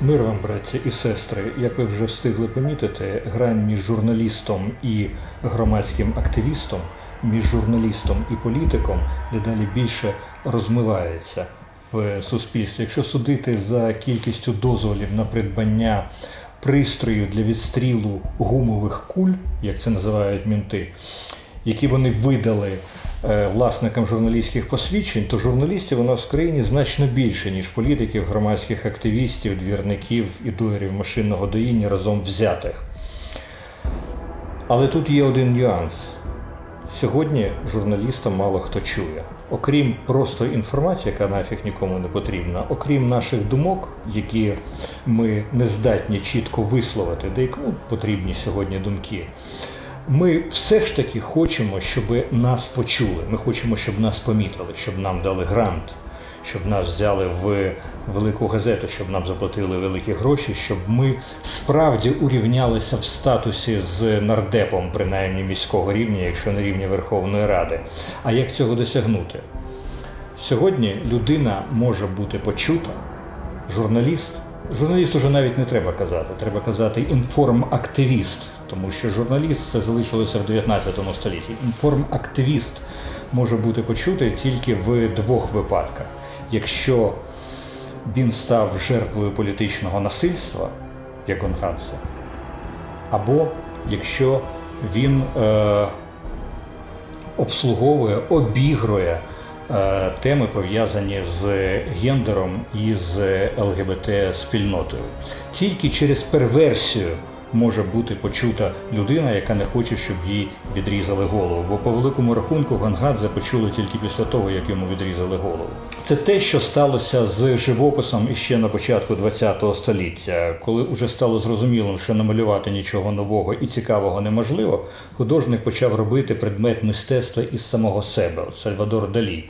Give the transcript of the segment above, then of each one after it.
Мир вам, браття і сестри, як ви вже встигли помітити, грань між журналістом і громадським активістом, між журналістом і політиком дедалі більше розмивається в суспільстві. Якщо судити за кількістю дозволів на придбання пристроїв для відстрілу гумових куль, як це називають мінти, які вони видали е, власникам журналістських посвідчень, то журналістів у нас в країні значно більше, ніж політиків, громадських активістів, двірників і доярів машинного доїння разом взятих. Але тут є один нюанс. Сьогодні журналіста мало хто чує. Окрім просто інформації, яка нафіг нікому не потрібна, окрім наших думок, які ми не здатні чітко висловити, де й потрібні сьогодні думки. Ми все ж таки хочемо, щоб нас почули. Ми хочемо, щоб нас помітили, щоб нам дали грант, щоб нас взяли в велику газету, щоб нам заплатили великі гроші, щоб ми справді урівнялися в статусі з нардепом, принаймні міського рівня, якщо не рівня Верховної Ради. А як цього досягнути? Сьогодні людина може бути почута, журналіст. Журналіст уже навіть не треба казати, треба казати інформактивіст, тому що журналіст це залишилося в 19 столітті. Інформактивіст може бути почутий тільки в двох випадках. Якщо він став жертвою політичного насильства, як Гонгадзе, або якщо він е, обслуговує, обігрує е, теми, пов'язані з гендером і з ЛГБТ-спільнотою. Тільки через перверсію може бути почута людина, яка не хоче, щоб їй відрізали голову. Бо по великому рахунку Гангадзе почули тільки після того, як йому відрізали голову. Це те, що сталося з живописом іще на початку ХХ століття, коли вже стало зрозумілим, що намалювати нічого нового і цікавого неможливо. Художник почав робити предмет мистецтва із самого себе. Сальвадор Далі.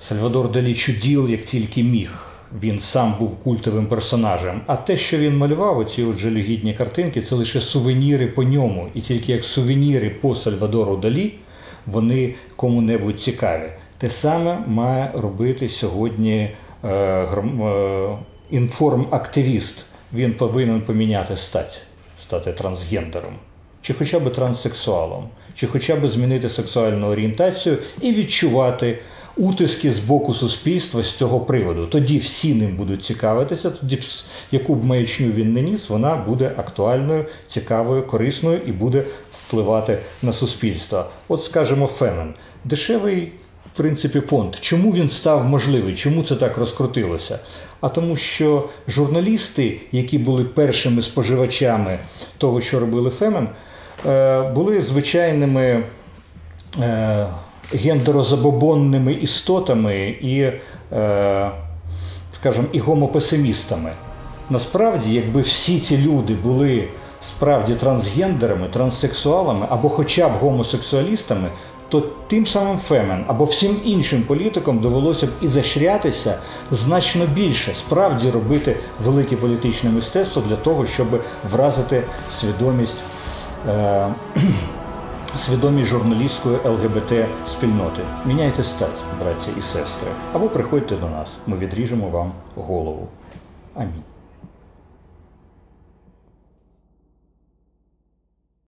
Сальвадор Далі чуділ, як тільки міг. Він сам був культовим персонажем. А те, що він малював, оці от жалюгідні картинки, це лише сувеніри по ньому. І тільки як сувеніри по Сальвадору Далі вони кому-небудь цікаві. Те саме має робити сьогодні е, е, інформактивіст. Він повинен поміняти стать, стати трансгендером, чи хоча б транссексуалом, чи хоча б змінити сексуальну орієнтацію і відчувати утиски з боку суспільства з цього приводу. Тоді всі ним будуть цікавитися, тоді яку б маячню він не ніс, вона буде актуальною, цікавою, корисною і буде впливати на суспільство. От скажімо, Фемен. Дешевий. В принципі, фонд. Чому він став можливий? Чому це так розкрутилося? А тому, що журналісти, які були першими споживачами того, що робили Фемен, е, були звичайними е, гендерозабобонними істотами і, е, скажімо, і гомопесимістами. Насправді, якби всі ці люди були справді трансгендерами, транссексуалами або хоча б гомосексуалістами, то тим самим Фемен або всім іншим політикам довелося б і зашрятися значно більше, справді робити велике політичне мистецтво для того, щоб вразити свідомість. Е- свідомі журналістської ЛГБТ спільноти. Міняйте стать, браття і сестри, або приходьте до нас. Ми відріжемо вам голову. Амінь.